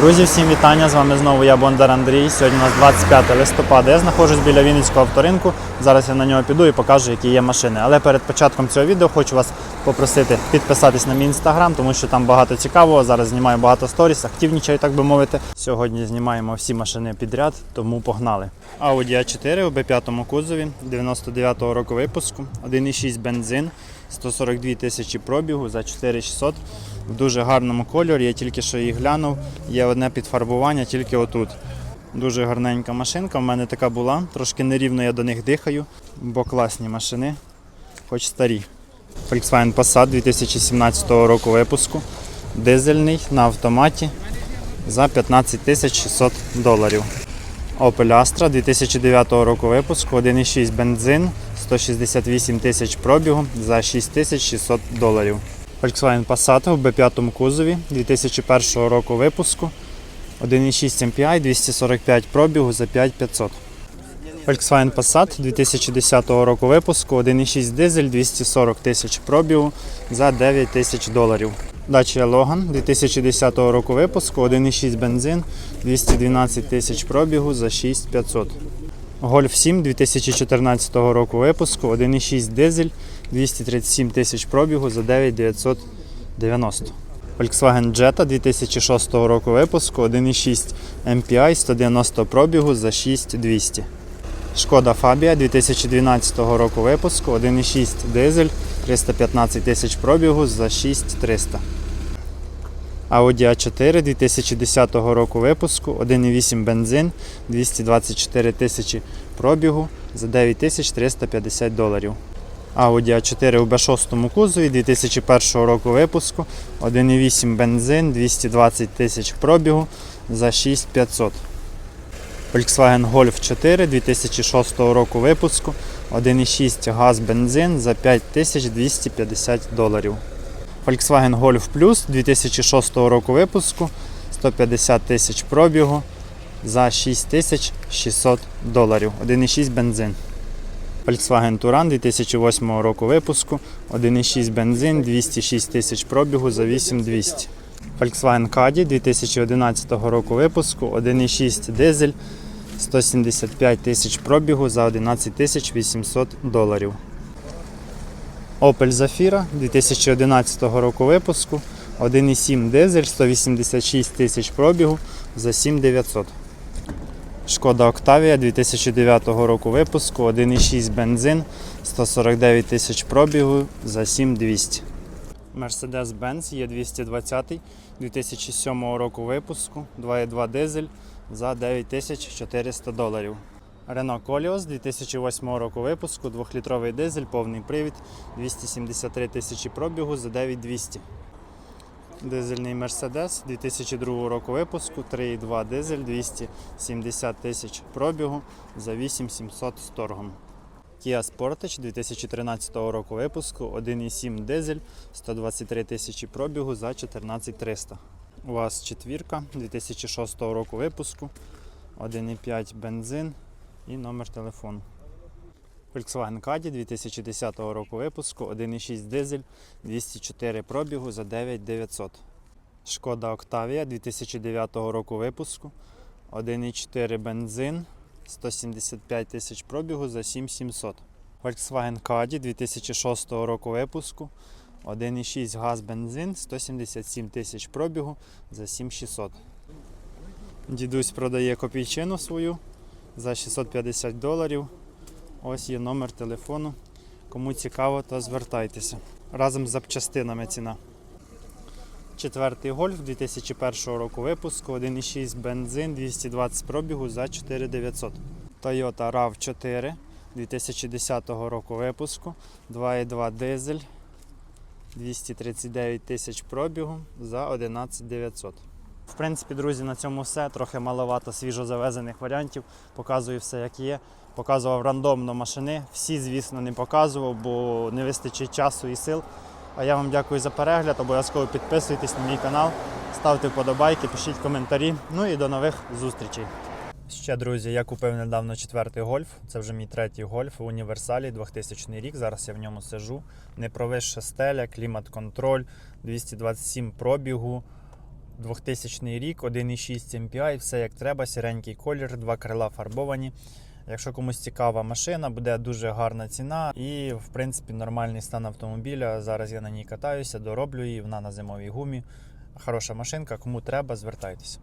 Друзі, всім вітання! З вами знову я Бондар Андрій. Сьогодні у нас 25 листопада. Я знаходжусь біля Вінницького авторинку. Зараз я на нього піду і покажу, які є машини. Але перед початком цього відео хочу вас попросити підписатись на мій інстаграм, тому що там багато цікавого. Зараз знімаю багато сторіс, активнічаю, так би мовити. Сьогодні знімаємо всі машини підряд, тому погнали. Audi A4 у B5 кузові 99-го року випуску, 1,6 бензин. 142 тисячі пробігу за 4600 в дуже гарному кольорі. Я тільки що її глянув. Є одне підфарбування тільки отут. Дуже гарненька машинка. У мене така була. Трошки нерівно я до них дихаю, бо класні машини, хоч старі. Volkswagen Passat 2017 року випуску. Дизельний на автоматі за 15 600 доларів. Opel Astra 2009 року випуску, 1,6 бензин, 168 тисяч пробігу за 6600 доларів. Volkswagen Passat в B5 кузові 2001 року випуску, 1,6 MPI, 245 пробігу за 5500. Volkswagen Passat 2010 року випуску, 1,6 дизель, 240 тисяч пробігу за 9 тисяч доларів. Dacia Logan 2010 року випуску, 1,6 бензин, 212 тисяч пробігу за 6500. Golf 7 2014 року випуску, 1,6 дизель, 237 тисяч пробігу за 9990. Volkswagen Jetta 2006 року випуску, 1,6 MPI, 190 пробігу за 6200. Шкода Фабія 2012 року випуску, 1,6 дизель, 315 тисяч пробігу за 6300. Audi A4 2010 року випуску, 1,8 бензин, 224 тисячі пробігу за 9350 доларів. Audi A4 у B6 кузові 2001 року випуску, 1,8 бензин, 220 тисяч пробігу за 6500. Volkswagen Golf 4 2006 року випуску, 1,6 газ бензин за 5250 доларів. Volkswagen Golf Plus 2006 року випуску, 150 тисяч пробігу за 6600 доларів. 1,6 бензин. Volkswagen Touran 2008 року випуску, 1,6 бензин, 206 тисяч пробігу за 8200. Volkswagen Caddy 2011 року випуску, 1,6 дизель, 175 тисяч пробігу за 11 тисяч 800 доларів. Opel Zafira 2011 року випуску, 1,7 дизель, 186 тисяч пробігу за 7900. Шкода Octavia 2009 року випуску, 1,6 бензин, 149 тисяч пробігу за 7200. Mercedes-Benz є 220 2007 року випуску, 2,2 дизель за 9400 доларів. Renault Koleos 2008 року випуску, 2-літровий дизель, повний привід, 273 тисячі пробігу за 9200. Дизельний Mercedes 2002 року випуску, 3,2 дизель, 270 тисяч пробігу за 8700 з торгом. Kia Sportage 2013 року випуску, 1,7 дизель, 123 тисячі пробігу за 14300. У вас четвірка 2006 року випуску, 1,5 бензин і номер телефону. Volkswagen Caddy 2010 року випуску, 1,6 дизель, 204 пробігу за 9900. Шкода Octavia 2009 року випуску, 1,4 бензин, 175 тисяч пробігу за 7700. Volkswagen Caddy 2006 року випуску, 1,6 газ бензин, 177 тисяч пробігу за 7600. Дідусь продає копійчину свою за 650 доларів. Ось є номер телефону. Кому цікаво, то звертайтеся. Разом з запчастинами ціна. Четвертий гольф 2001 року випуску, 1,6 бензин, 220 пробігу за 4900. Toyota rav 4 2010 року випуску, 2,2 дизель, 239 тисяч пробігу за 11900. В принципі, друзі, на цьому все. Трохи маловато свіжозавезених варіантів. Показую все, як є. Показував рандомно машини. Всі, звісно, не показував, бо не вистачить часу і сил. А я вам дякую за перегляд. Обов'язково підписуйтесь на мій канал, ставте вподобайки, пишіть коментарі. Ну і до нових зустрічей. Ще, друзі, я купив недавно четвертий гольф. Це вже мій третій гольф в універсалі 2000 рік. Зараз я в ньому сижу. Не провища стеля, клімат-контроль, 227 пробігу. 2000 рік, 1,6 MPI, все як треба, сіренький колір, два крила фарбовані. Якщо комусь цікава машина, буде дуже гарна ціна і, в принципі, нормальний стан автомобіля. Зараз я на ній катаюся, дороблю її, вона на зимовій гумі. Хороша машинка, кому треба, звертайтеся.